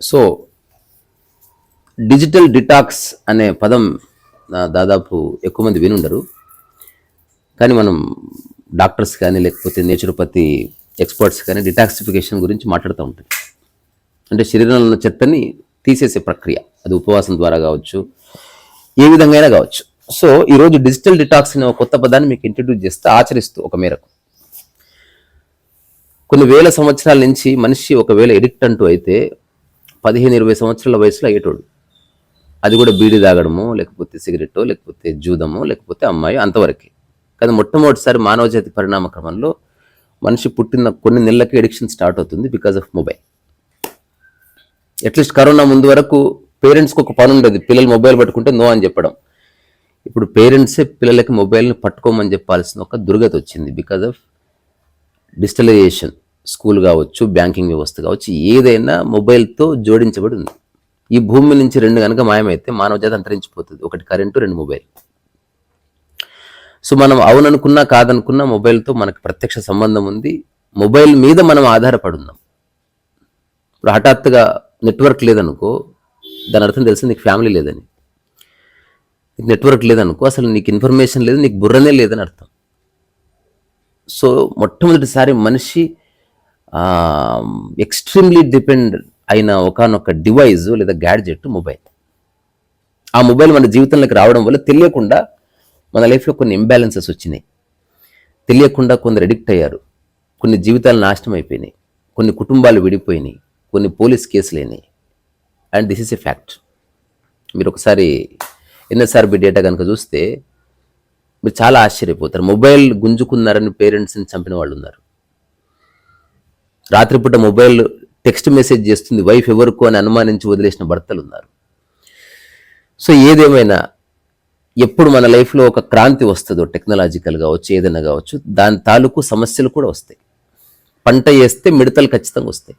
So digital detox అనే పదం దాదాపు ఎక్కువ మంది వినుండరు. కానీ మనం డాక్టర్స్ కానీ లేకపోతే నేచురోపతి ఎక్స్పర్ట్స్ కానీ డిటాక్సిఫికేషన్ గురించి మాట్లాడుతూ ఉంటాం. అంటే శరీరంలో ఉన్న చెత్తని తీసేసే ప్రక్రియ. అది ఉపవాసం ద్వారా కావచ్చు ఏ విధంగా అయినా కావచ్చు. సో ఈరోజు డిజిటల్ డిటాక్స్ అనే ఒక కొత్త పదాన్ని మీకు ఇంట్రడ్యూస్ చేస్తే ఆచరిస్తూ ఒక మేరకు. కొన్ని వేల సంవత్సరాల నుంచి మనిషి ఒకవేళ ఎడిక్ట్ అంటూ అయితే పదిహేను ఇరవై సంవత్సరాల వయసులో అయ్యేటోడు. అది కూడా బీడి తాగడము లేకపోతే సిగరెట్ లేకపోతే జూదము లేకపోతే అమ్మాయి అంతవరకే. కానీ మొట్టమొదటిసారి మానవ జాతి పరిణామ క్రమంలో మనిషి పుట్టిన కొన్ని నెలలకి ఎడిక్షన్ స్టార్ట్ అవుతుంది because of mobile. At least corona ముందు వరకు పేరెంట్స్కి ఒక పని ఉండదు పిల్లలు మొబైల్ పట్టుకుంటే నో అని చెప్పడం. ఇప్పుడు పేరెంట్సే పిల్లలకి మొబైల్ని పట్టుకోమని చెప్పాల్సిన ఒక దుర్గతి వచ్చింది బికాజ్ ఆఫ్ డిజిటలైజేషన్. స్కూల్ కావచ్చు బ్యాంకింగ్ వ్యవస్థ కావచ్చు ఏదైనా మొబైల్తో జోడించబడి ఉంది. ఈ భూమి నుంచి రెండు కనుక మాయమైతే మానవ జాతి అంతరించిపోతుంది. ఒకటి కరెంటు రెండు మొబైల్. సో మనం అవుననుకున్నా కాదనుకున్నా మొబైల్తో మనకు ప్రత్యక్ష సంబంధం ఉంది. మొబైల్ మీద మనం ఆధారపడి ఉన్నాం ఇప్పుడు హఠాత్తుగా నెట్వర్క్ లేదనుకో దాని అర్థం తెలిసి నీకు ఫ్యామిలీ లేదని. నీకు నెట్వర్క్ లేదనుకో అసలు నీకు ఇన్ఫర్మేషన్ లేదు నీకు బుర్రనే లేదని అర్థం. సో మొట్టమొదటిసారి మనిషి ఎక్స్ట్రీమ్లీ డిపెండ్ అయిన ఒకనొక డివైజ్ లేదా గ్యాడ్జెట్ మొబైల్ ఆ మొబైల్ మన జీవితంలోకి రావడం వల్ల తెలియకుండా మన లైఫ్లో కొన్ని ఇంబ్యాలెన్సెస్ వచ్చినాయి. తెలియకుండా కొందరు ఎడిక్ట్ అయ్యారు. కొన్ని జీవితాలు నాశనం అయిపోయినాయి. కొన్ని కుటుంబాలు విడిపోయినాయి. కొన్ని పోలీస్ కేసులు అయినాయి. And this is a fact మీరు ఒకసారి ఎన్ఎస్ఆర్బి డేటా కనుక చూస్తే మీరు చాలా ఆశ్చర్యపోతారు. మొబైల్ గుంజుకున్నారని పేరెంట్స్ని చంపిన వాళ్ళు ఉన్నారు రాత్రిపూట మొబైల్ టెక్స్ట్ మెసేజ్ చేస్తుంది వైఫ్ ఎవరికో అని అనుమానించి వదిలేసిన భర్తలు ఉన్నారు సో ఏదేమైనా ఎప్పుడు మన లైఫ్లో ఒక క్రాంతి వస్తుందో టెక్నాలజికల్ కావచ్చు ఏదైనా కావచ్చు దాని తాలూకు సమస్యలు కూడా వస్తాయి. పంట వేస్తే మిడతలు ఖచ్చితంగా వస్తాయి.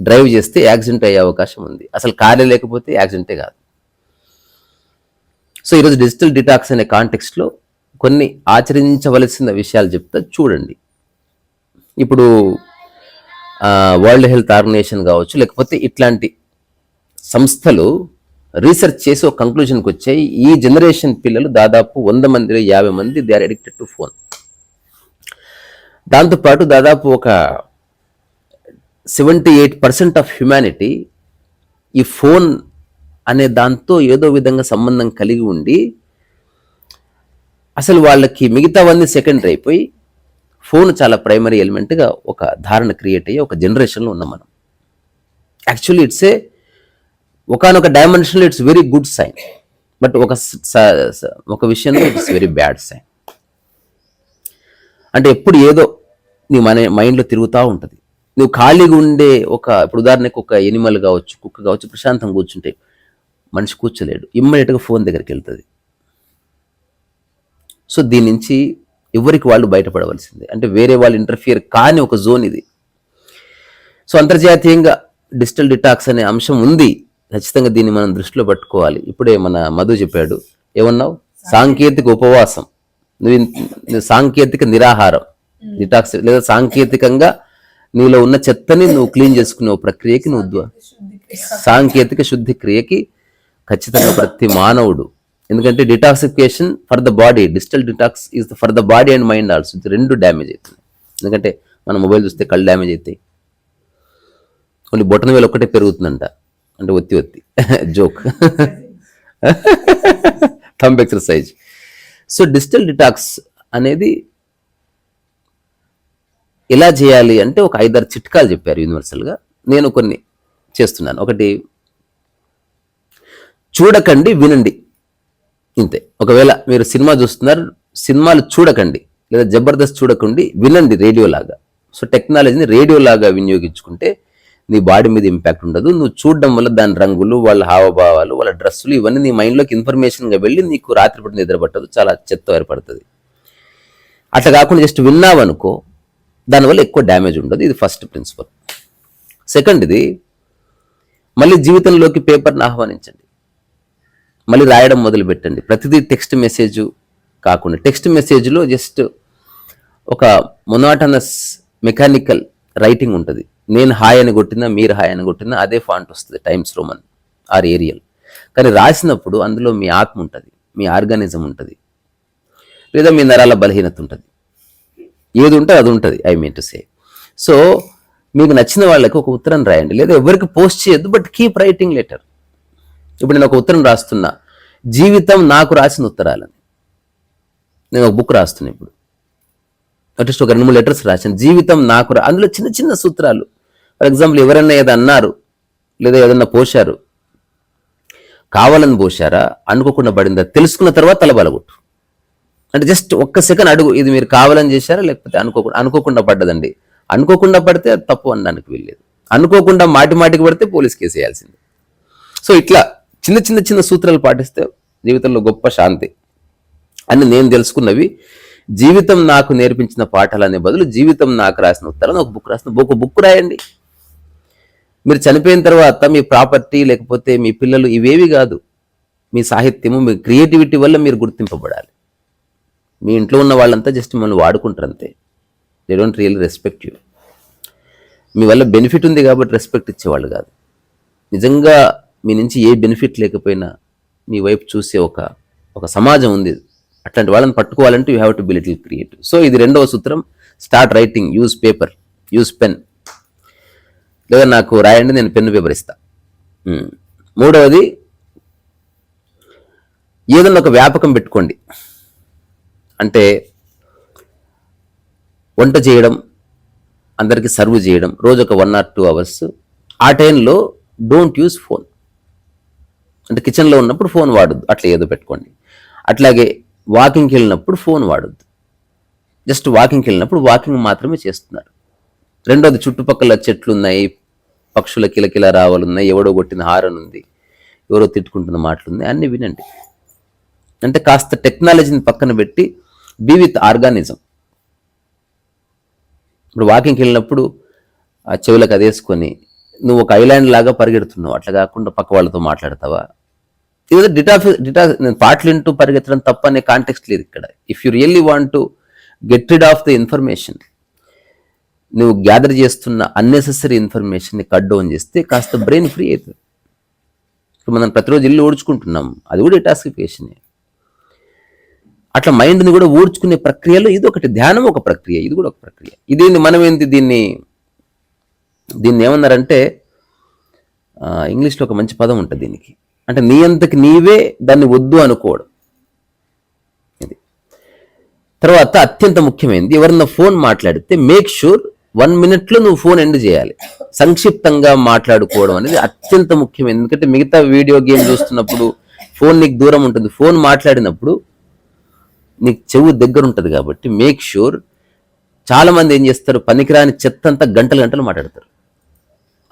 డ్రైవ్ చేస్తే యాక్సిడెంట్ అయ్యే అవకాశం ఉంది. అసలు కార్య లేకపోతే యాక్సిడెంటే కాదు. సో ఈరోజు డిజిటల్ డిటాక్స్ అనే కాంటెక్స్ట్లో కొన్ని ఆచరించవలసిన విషయాలు చెప్తా చూడండి. ఇప్పుడు వరల్డ్ హెల్త్ ఆర్గనైజేషన్ కావచ్చు లేకపోతే ఇట్లాంటి సంస్థలు రీసెర్చ్ చేసి ఒక కంక్లూజన్కి వచ్చాయి. ఈ జనరేషన్ పిల్లలు దాదాపు వంద మందిలో యాభై మంది they are addicted to phone దాంతోపాటు దాదాపు ఒక seventy eight percent of humanity ఈ ఫోన్ అనే దాంతో ఏదో విధంగా సంబంధం కలిగి ఉండి అసలు వాళ్ళకి మిగతావన్నీ సెకండరీ అయిపోయి ఫోన్ చాలా ప్రైమరీ ఎలిమెంట్గా ఒక ధారణ క్రియేట్ అయ్యి ఒక జనరేషన్లో ఉన్నాం మనం. యాక్చువల్లీ ఇట్స్ ఏ ఒకనొక డైమెన్షన్లో it's very good sign but ఒక స- ఒక విషయంలో ఇట్స్ వెరీ బ్యాడ్ సైన్ అంటే ఎప్పుడు ఏదో నీ మన మైండ్లో తిరుగుతూ ఉంటుంది. నువ్వు ఖాళీగా ఉండే ఒక ఇప్పుడు ఉదాహరణకు ఒక ఎనిమల్ కావచ్చు కుక్క కావచ్చు ప్రశాంతంగా కూర్చుంటే మనిషి కూర్చోలేడు. ఇమ్మీడియట్గా ఫోన్ దగ్గరికి వెళ్తుంది. సో దీని నుంచి ఎవరికి వాళ్ళు బయటపడవలసిందే. అంటే వేరే వాళ్ళు ఇంటర్ఫియర్ కాని ఒక జోన్ ఇది. సో అంతర్జాతీయంగా డిజిటల్ డిటాక్స్ అనే అంశం ఉంది. ఖచ్చితంగా దీన్ని మనం దృష్టిలో పట్టుకోవాలి. ఇప్పుడే మన మధు చెప్పాడు. ఏమన్నావు? సాంకేతిక ఉపవాసం. నువ్వు సాంకేతిక నిరాహారం. డిటాక్స్ లేదా సాంకేతికంగా నీలో ఉన్న చెత్తని నువ్వు క్లీన్ చేసుకునే ప్రక్రియకి నువ్వు సాంకేతిక శుద్ధి క్రియకి ఖచ్చితంగా ప్రతి మానవుడు ఎందుకంటే detoxification for the body digital detox is for the body and mind also ఇది రెండు డ్యామేజ్ అవుతుంది. ఎందుకంటే మన మొబైల్ చూస్తే కళ్ళు డ్యామేజ్ అవుతాయి. కొన్ని బొటన వేలు ఒక్కటే పెరుగుతుందంట. అంటే ఒత్తి ఒత్తి. Joke thumb exercise so digital detox అనేది ఎలా చేయాలి అంటే ఒక ఐదారు చిట్కాలు చెప్పారు యూనివర్సల్గా నేను కొన్ని చేస్తున్నాను. ఒకటి చూడకండి వినండి. ఇంతే ఒకవేళ మీరు సినిమా చూస్తున్నారు సినిమాలు చూడకండి లేదా జబర్దస్త్ చూడకండి వినండి రేడియో లాగా. సో టెక్నాలజీని రేడియో లాగా వినియోగించుకుంటే నీ బాడీ మీద ఇంపాక్ట్ ఉండదు. నువ్వు చూడడం వల్ల దాని రంగులు వాళ్ళ హావభావాలు వాళ్ళ డ్రెస్సులు ఇవన్నీ నీ మైండ్లోకి ఇన్ఫర్మేషన్గా వెళ్ళి నీకు రాత్రిపూట నిద్ర పట్టదు చాలా చెత్త ఏర్పడుతుంది. అట్లా కాకుండా జస్ట్ విన్నావనుకో దానివల్ల ఎక్కువ డ్యామేజ్ ఉండదు. ఇది ఫస్ట్ ప్రిన్సిపల్. సెకండ్ ఇది మళ్ళీ జీవితంలోకి పేపర్ని ఆహ్వానించండి. మళ్ళీ రాయడం మొదలు పెట్టండి ప్రతిదీ టెక్స్ట్ మెసేజ్ కాకుండా. టెక్స్ట్ మెసేజ్లో జస్ట్ ఒక మొనాటనస్ మెకానికల్ రైటింగ్ ఉంటుంది. నేను హాయ్ అని కొట్టినా మీరు హాయ్ అని కొట్టినా అదే ఫాంట్ వస్తుంది టైమ్స్ రోమన్ ఆర్ ఏరియల్ కానీ రాసినప్పుడు అందులో మీ ఆత్మ ఉంటుంది మీ ఆర్గానిజం ఉంటుంది లేదా మీ నరాల బలహీనత ఉంటుంది. ఏది ఉంటే అది ఉంటుంది I mean to say so మీకు నచ్చిన వాళ్ళకి ఒక ఉత్తరం రాయండి లేదా ఎవరికి పోస్ట్ చేయొద్దు బట్ కీప్ రైటింగ్ లెటర్ ఇప్పుడు నేను ఒక ఉత్తరం రాస్తున్నా. జీవితం నాకు రాసిన ఉత్తరాలని. నేను ఒక బుక్ రాస్తున్నా ఇప్పుడు. అట్లీస్ట్ ఒక రెండు మూడు లెటర్స్ రాశాను. జీవితం నాకు రా- అందులో చిన్న చిన్న సూత్రాలు. ఫర్ ఎగ్జాంపుల్ ఎవరైనా ఏదో అన్నారు లేదా ఏదన్నా పోశారు కావాలని పోశారా అనుకోకుండా పడిందా తెలుసుకున్న తర్వాత తలబలగొట్టు అంటే జస్ట్ ఒక్క సెకండ్ అడుగు ఇది మీరు కావాలని చేశారా లేకపోతే అనుకోకుండా అనుకోకుండా పడ్డదండి. అనుకోకుండా పడితే అది తప్పు అనడానికి వీల్లేదు. అనుకోకుండా మాటి మాటికి పడితే పోలీస్ కేసు వేయాల్సింది. సో ఇట్లా. చిన్న చిన్న చిన్న సూత్రాలు పాటిస్తే జీవితంలో గొప్ప శాంతి. అని నేను తెలుసుకున్నవి జీవితం నాకు నేర్పించిన పాఠాలు అనే బదులు జీవితం నాకు రాసిన ఉత్తరాన్ని ఒక బుక్ రాసిన ఒక బుక్ రాయండి. మీరు చనిపోయిన తర్వాత మీ ప్రాపర్టీ లేకపోతే మీ పిల్లలు ఇవేవి కాదు. మీ సాహిత్యము మీ క్రియేటివిటీ వల్ల మీరు గుర్తింపబడాలి. మీ ఇంట్లో ఉన్న వాళ్ళంతా జస్ట్ మిమ్మల్ని వాడుకుంటారు అంతే. They don't real respect you మీ వల్ల బెనిఫిట్ ఉంది కాబట్టి రెస్పెక్ట్ ఇచ్చేవాళ్ళు కాదు. నిజంగా మీ నుంచి ఏ బెనిఫిట్ లేకపోయినా మీ వైపు చూసే ఒక ఒక సమాజం ఉంది. అట్లాంటి వాళ్ళని పట్టుకోవాలంటే you have to be little creative so ఇది రెండవ సూత్రం. Start writing use paper use pen లేదా నాకు రాయండి నేను పెన్ను పేపర్ ఇస్తా మూడవది ఏదన్నా ఒక వ్యాపకం పెట్టుకోండి. అంటే వంట చేయడం అందరికీ సర్వ్ చేయడం రోజు ఒక వన్ ఆర్ టూ అవర్స్ ఆ టైంలో డోంట్ యూస్ ఫోన్ అంటే కిచెన్లో ఉన్నప్పుడు ఫోన్ వాడొద్దు. అట్లా ఏదో పెట్టుకోండి. అట్లాగే వాకింగ్కి వెళ్ళినప్పుడు ఫోన్ వాడొద్దు. జస్ట్ వాకింగ్కి వెళ్ళినప్పుడు వాకింగ్ మాత్రమే చేస్తున్నారు. రెండోది చుట్టుపక్కల చెట్లు ఉన్నాయి పక్షుల కిలకిల రావాలు ఉన్నాయి ఎవడో కొట్టిన హారన్ ఉంది ఎవరో తిట్టుకుంటున్న మాటలు ఉన్నాయి అన్నీ వినండి. అంటే కాస్త టెక్నాలజీని పక్కన పెట్టి బీ విత్ ఆర్గానిజం ఇప్పుడు వాకింగ్కి వెళ్ళినప్పుడు ఆ చెవులకు అదేసుకొని నువ్వు ఒక ఐలాండ్ లాగా పరిగెడుతున్నావు. అట్లా కాకుండా పక్క వాళ్ళతో మాట్లాడతావా? ఇది డిటాఫ్ డిటా నేను పాటలు వింటూ పరిగెత్తడం తప్ప అనే కాంటెక్స్ట్ లేదు ఇక్కడ. If you really want to get rid of the information నువ్వు గ్యాదర్ చేస్తున్న అన్నెసెసరీ ఇన్ఫర్మేషన్ని కట్ డౌన్ చేస్తే కాస్త బ్రెయిన్ ఫ్రీ అవుతుంది ఇప్పుడు మనం ప్రతిరోజు ఇల్లు ఊడ్చుకుంటున్నాం అది కూడా టాస్కిఫికేషనే అట్లా మైండ్ని కూడా ఊడ్చుకునే ప్రక్రియలో ఇది ఒకటి ధ్యానం ఒక ప్రక్రియ ఇది కూడా ఒక ప్రక్రియ. ఇదేంది మనం ఏంటి దీన్ని దీన్ని ఏమన్నారంటే ఇంగ్లీష్లో ఒక మంచి పదం ఉంటుంది దీనికి. అంటే నీ అంతకి నీవే దాన్ని వద్దు అనుకోవడం ఇది. తర్వాత అత్యంత ముఖ్యమైనది ఎవరన్నా ఫోన్ మాట్లాడితే మేక్ షూర్ వన్ మినిట్లో నువ్వు ఫోన్ ఎండ్ చేయాలి. సంక్షిప్తంగా మాట్లాడుకోవడం అనేది అత్యంత ముఖ్యమైనది ఎందుకంటే మిగతా వీడియో గేమ్ చూస్తున్నప్పుడు ఫోన్ నీకు దూరం ఉంటుంది. ఫోన్ మాట్లాడినప్పుడు నీకు చెవు దగ్గర ఉంటుంది కాబట్టి మేక్ షూర్ చాలా మంది ఏం చేస్తారు? పనికిరాని చెత్త అంతా గంటలు గంటలు మాట్లాడతారు.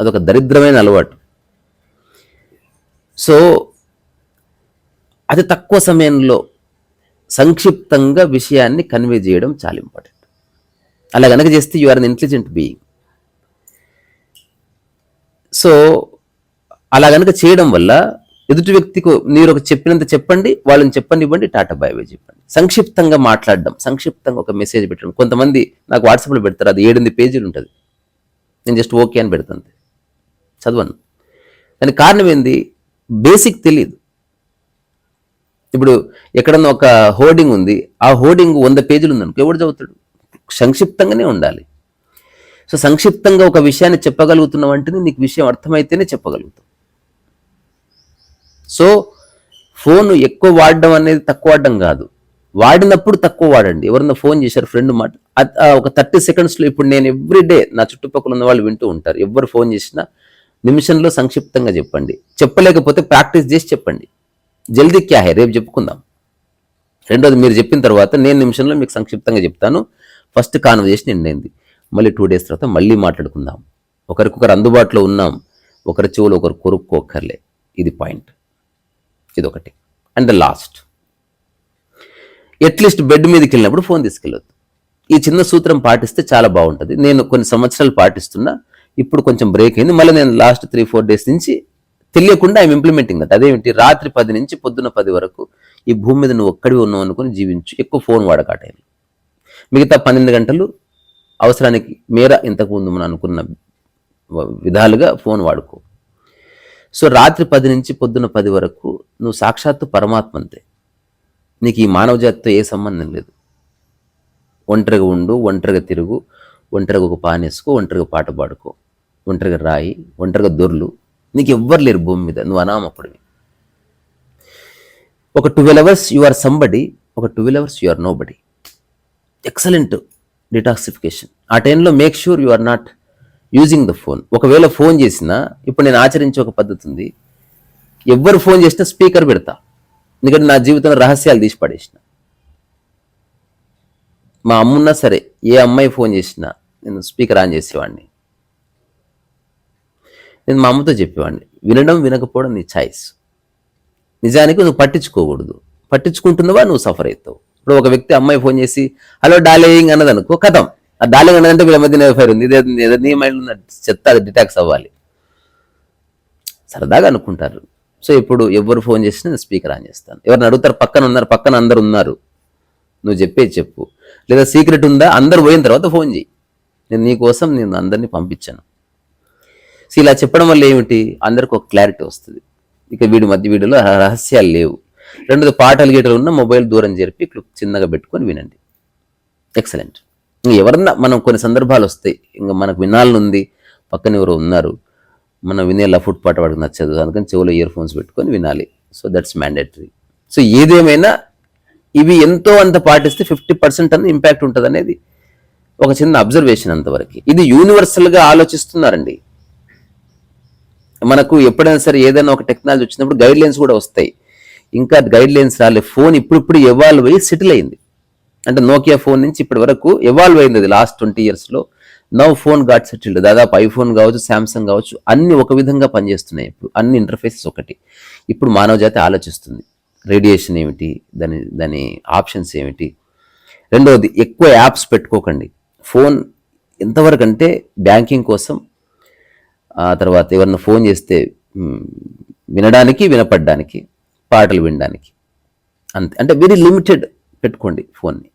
అదొక దరిద్రమైన అలవాటు. సో అతి తక్కువ సమయంలో సంక్షిప్తంగా విషయాన్ని కన్వే చేయడం చాలా ఇంపార్టెంట్ అలా కనుక చేస్తే you are an intelligent being so అలా కనుక చేయడం వల్ల ఎదుటి వ్యక్తికి మీరు ఒక చెప్పినంత చెప్పండి వాళ్ళని చెప్పనివ్వండి టాటా బాయ్ బాయ్ చెప్పండి. సంక్షిప్తంగా మాట్లాడడం సంక్షిప్తంగా ఒక మెసేజ్ పెట్టడం. కొంతమంది నాకు వాట్సాప్లో పెడతారు అది ఏడెనిమిది పేజీలు ఉంటుంది. నేను జస్ట్ ఓకే అని పెడతాను. చదవను. దానికి కారణం ఏంది? బేసిక్ తెలియదు ఇప్పుడు ఎక్కడన్నా ఒక హోర్డింగ్ ఉంది ఆ హోర్డింగ్ వంద పేజీలు ఉందనుకో ఎవడు చదువుతాడు? సంక్షిప్తంగానే ఉండాలి. సో సంక్షిప్తంగా ఒక విషయాన్ని చెప్పగలుగుతున్నావు అంటే నీకు విషయం అర్థమైతేనే చెప్పగలుగుతావు. సో ఫోన్ ఎక్కువ వాడడం అనేది తక్కువ వాడడం కాదు. వాడినప్పుడు తక్కువ వాడండి. ఎవరన్నా ఫోన్ చేశారు ఫ్రెండ్ మాట ఒక థర్టీ సెకండ్స్లో ఇప్పుడు నేను ఎవ్రీ డే నా చుట్టుపక్కల ఉన్న వాళ్ళు వింటూ ఉంటారు. ఎవరు ఫోన్ చేసినా నిమిషంలో సంక్షిప్తంగా చెప్పండి. చెప్పలేకపోతే ప్రాక్టీస్ చేసి చెప్పండి. జల్దీ క్యా హే? రేపు చెప్పుకుందాం. రెండోది మీరు చెప్పిన తర్వాత నేను నిమిషంలో మీకు సంక్షిప్తంగా చెప్తాను. ఫస్ట్ కాన్వర్జేషన్ ఎండ్ అయింది మళ్ళీ టూ డేస్ తర్వాత మళ్ళీ మాట్లాడుకుందాం. ఒకరికొకరు అందుబాటులో ఉన్నాం. ఒకరి చెవులు ఒకరు కొరుక్కోకర్లే ఇది పాయింట్. ఇది ఒకటి and the last. At least bed మీదకి వెళ్ళినప్పుడు ఫోన్ తీసుకెళ్ళొద్దు. ఈ చిన్న సూత్రం పాటిస్తే చాలా బాగుంటుంది. నేను కొన్ని సంవత్సరాలు పాటిస్తున్నా. ఇప్పుడు కొంచెం బ్రేక్ అయింది. మళ్ళీ నేను లాస్ట్ త్రీ ఫోర్ డేస్ నుంచి తెలియకుండా ఐఎమ్ ఇంప్లిమెంటింగ్ దట్ అదేమిటి? రాత్రి పది నుంచి పొద్దున్న పది వరకు ఈ భూమి మీద నువ్వు ఒక్కడివి ఉన్నావు అనుకుని జీవించు. ఎక్కువ ఫోన్ వాడక మిగతా పన్నెండు గంటలు అవసరానికి మేర ఇంతకుముందు మనం అనుకున్న విధాలుగా ఫోన్ వాడుకో. సో రాత్రి పది నుంచి పొద్దున పది వరకు నువ్వు సాక్షాత్తు పరమాత్మ అంతే నీకు ఈ మానవ జాతితో ఏ సంబంధం లేదు. ఒంటరిగా ఉండు ఒంటరిగా తిరుగు ఒంటరిగా ఒక పానేసుకో ఒంటరిగా పాట పాడుకో. ఒంటరిగా రాయి ఒంటరిగా దొర్లు. నీకు ఎవ్వరు లేరు భూమి మీద నువ్వు అనామకుడివి. ఒక twelve hours you are somebody ఒక twelve hours you are nobody excellent detoxification ఆ టైంలో make sure you are not using the phone ఒకవేళ ఫోన్ చేసినా ఇప్పుడు నేను ఆచరించే ఒక పద్ధతి ఉంది. ఎవ్వరు ఫోన్ చేసినా స్పీకర్ పెడతా. ఎందుకంటే నా జీవితంలో రహస్యాలు తీసి పడేసిన. మా అమ్మున్నా సరే ఏ అమ్మాయి ఫోన్ చేసినా నేను స్పీకర్ ఆన్ చేసేవాడిని. నేను మా అమ్మతో చెప్పేవాడిని వినడం వినకపోవడం నీ ఛాయిస్. నిజానికి నువ్వు పట్టించుకోకూడదు. పట్టించుకుంటున్నావా నువ్వు సఫర్ అవుతావు? ఇప్పుడు ఒక వ్యక్తి అమ్మాయి ఫోన్ చేసి హలో డార్లింగ్ అన్నది అనుకో కథం. ఆ డార్లింగ్ అన్నదంటే వీళ్ళ మధ్య ఫైర్ ఉంది. ఇదే ఏదో నీ మైండ్ ఉన్న చెత్త అది డిటాక్స్ అవ్వాలి. సరదాగా అనుకుంటారు. సో ఇప్పుడు ఎవరు ఫోన్ చేసినా నేను స్పీకర్ ఆన్ చేస్తాను. ఎవరిని అడుగుతారు పక్కన ఉన్నారు పక్కన అందరు ఉన్నారు. నువ్వు చెప్పేది చెప్పు. లేదా సీక్రెట్ ఉందా అందరు పోయిన తర్వాత ఫోన్ చేయి నేను నీకోసం నేను అందరినీ పంపించాను. సో ఇలా చెప్పడం వల్ల ఏమిటి? అందరికి ఒక క్లారిటీ వస్తుంది. ఇక వీడి మధ్య వీడియోలో రహస్యాలు లేవు. రెండోది పాటలు గీటలు ఉన్న మొబైల్ దూరం జరిపి చిన్నగా పెట్టుకొని వినండి. ఎక్సలెంట్ ఎవరన్నా మనం కొన్ని సందర్భాలు వస్తాయి. ఇంకా మనకు వినాలనుంది పక్కన ఎవరో ఉన్నారు. మనం వినే లఫుట్ పాట వాడికి నచ్చదు. అందుకని చెవులో ఇయర్ ఫోన్స్ పెట్టుకొని వినాలి. సో దట్స్ మ్యాండేటరీ సో ఏదేమైనా ఇవి ఎంతో అంత పాటిస్తే ఫిఫ్టీ పర్సెంట్ అన్న ఇంపాక్ట్ ఉంటుంది అనేది ఒక చిన్న అబ్జర్వేషన్ అంతవరకు. ఇది యూనివర్సల్గా ఆలోచిస్తున్నారండి. మనకు ఎప్పుడైనా సరే ఏదైనా ఒక టెక్నాలజీ వచ్చినప్పుడు గైడ్ లైన్స్ కూడా వస్తాయి. ఇంకా గైడ్ లైన్స్ రాలే ఫోన్ ఇప్పుడిప్పుడు ఎవాల్వ్ అయ్యి సెటిల్ అయింది. అంటే నోకియా ఫోన్ నుంచి ఇప్పటి వరకు ఎవాల్వ్ అయింది అది లాస్ట్ ట్వంటీ ఇయర్స్లో నవ్ ఫోన్ గాట్ సెటిల్డ్ దాదాపు ఐఫోన్ కావచ్చు శాంసంగ్ కావచ్చు అన్ని ఒక విధంగా పనిచేస్తున్నాయి ఇప్పుడు. అన్ని ఇంటర్ఫేసెస్ ఒకటి. ఇప్పుడు మానవ జాతి ఆలోచిస్తుంది. రేడియేషన్ ఏమిటి? దాని దాని ఆప్షన్స్ ఏమిటి? రెండవది ఎక్కువ యాప్స్ పెట్టుకోకండి. ఫోన్ ఎంతవరకు అంటే బ్యాంకింగ్ కోసం ఆ తర్వాత ఎవరన్నా ఫోన్ చేస్తే వినడానికి వినపడడానికి పాటలు వినడానికి. అంతే. అంటే వెరీ లిమిటెడ్ పెట్టుకోండి ఫోన్ని.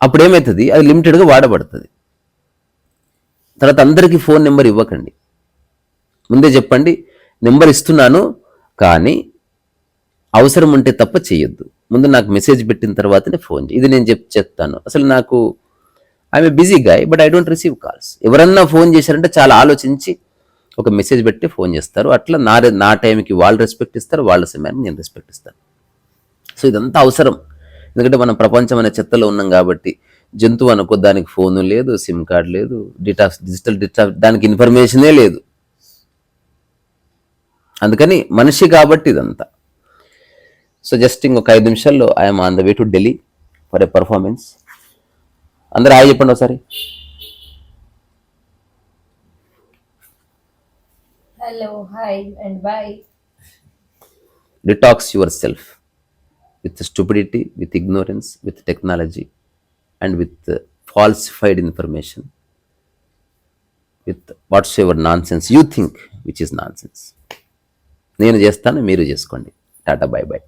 అప్పుడు ఏమవుతుంది అది లిమిటెడ్గా వాడబడుతుంది. తర్వాత అందరికీ ఫోన్ నెంబర్ ఇవ్వకండి. ముందే చెప్పండి నెంబర్ ఇస్తున్నాను కానీ అవసరం ఉంటే తప్ప చేయొద్దు ముందు నాకు మెసేజ్ పెట్టిన తర్వాతనే ఫోన్ చేయి ఇది నేను చెప్ చెప్తాను. అసలు నాకు I'm busy guy but I don't receive calls ఎవరన్నా ఫోన్ చేశారంటే చాలా ఆలోచించి ఒక మెసేజ్ పెట్టి ఫోన్ చేస్తారు. అట్లా నా నా టైంకి వాళ్ళు రెస్పెక్ట్ ఇస్తారు వాళ్ళ సమయాన్ని నేను రెస్పెక్ట్ ఇస్తాను. సో ఇదంతా అవసరం. ఎందుకంటే మనం ప్రపంచం అనే చెత్తలో ఉన్నాం కాబట్టి జంతువు అనుకో దానికి ఫోను లేదు సిమ్ కార్డు లేదు డిటాక్స్ డిజిటల్ డిటాక్స్ దానికి ఇన్ఫర్మేషనే లేదు. అందుకని మనిషి కాబట్టి ఇదంతా. సో జస్ట్ ఇంకొక ఐదు నిమిషాల్లో I'm on the way to Delhi for a performance అందరూ హాయ్ చెప్పండి ఒకసారి. Hi, and bye. Detox yourself with stupidity with ignorance with technology and with falsified information with whatsoever nonsense you think which is nonsense నేను చేస్తాను మీరు చేసుకోండి. Tata bye by